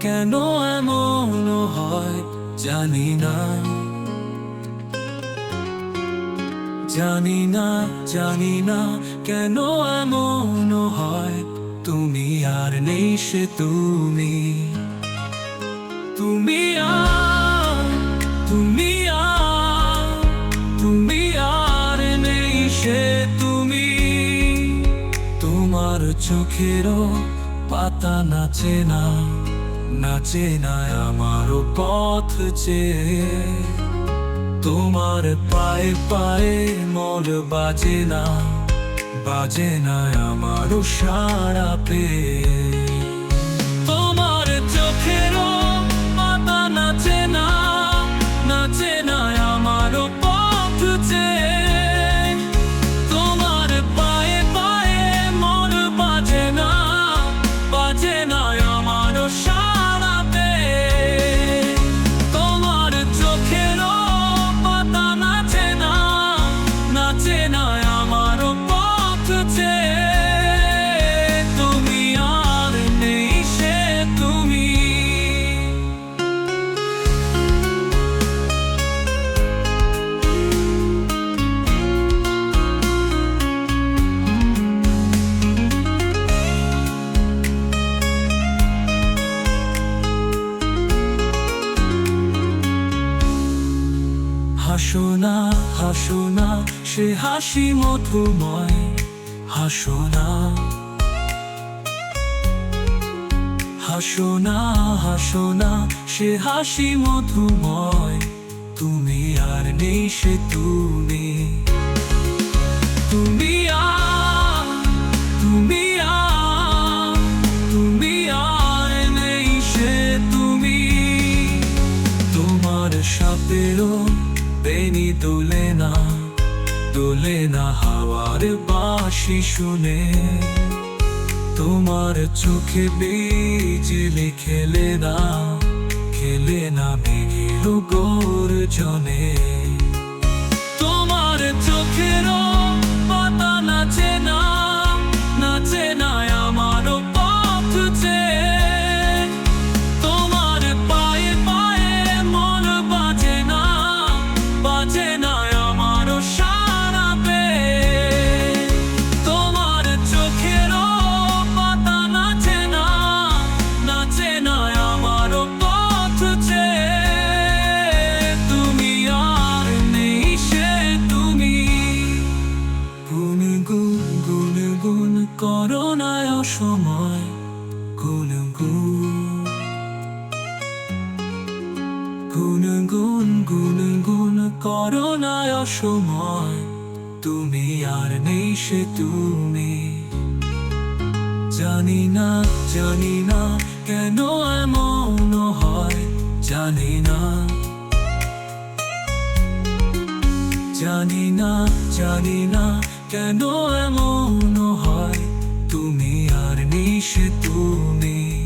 কেন এমন হয়, জানি না। জানি না জানি না কেন এমন হয়, তুমি আর নেই সে তুমি। তুমি আর তুমি আর তুমি আর নেই সে তুমি। তোমার চোখেরও পাতা নাচে না নাচে না আমার পথ চেয়ে। তোমার পায়ে পায়ে মল বাজে না বাজে না আমার সারা পে তোমার চোখেরও হাসো না হাসো না, সে হাসি মধুময়। হাসো না। হাসো না হাসো না, সে হাসি মধুময়। তুমি আর নেই সে তুমি। তুমি তোলে না হাওয়ার বাসি শুনে। তোমার চোখে বিজলি খেলে না খেলে না মেঘের জনে তোমার চোখেরও গুন গুন গুন করোনায় সময় তুমি আর নেই সে তুমি। জানি না জানি না কেন এমন হয়, জানি না। জানি না জানি না কেন এমন হয়, তুমি আর সে তুমি।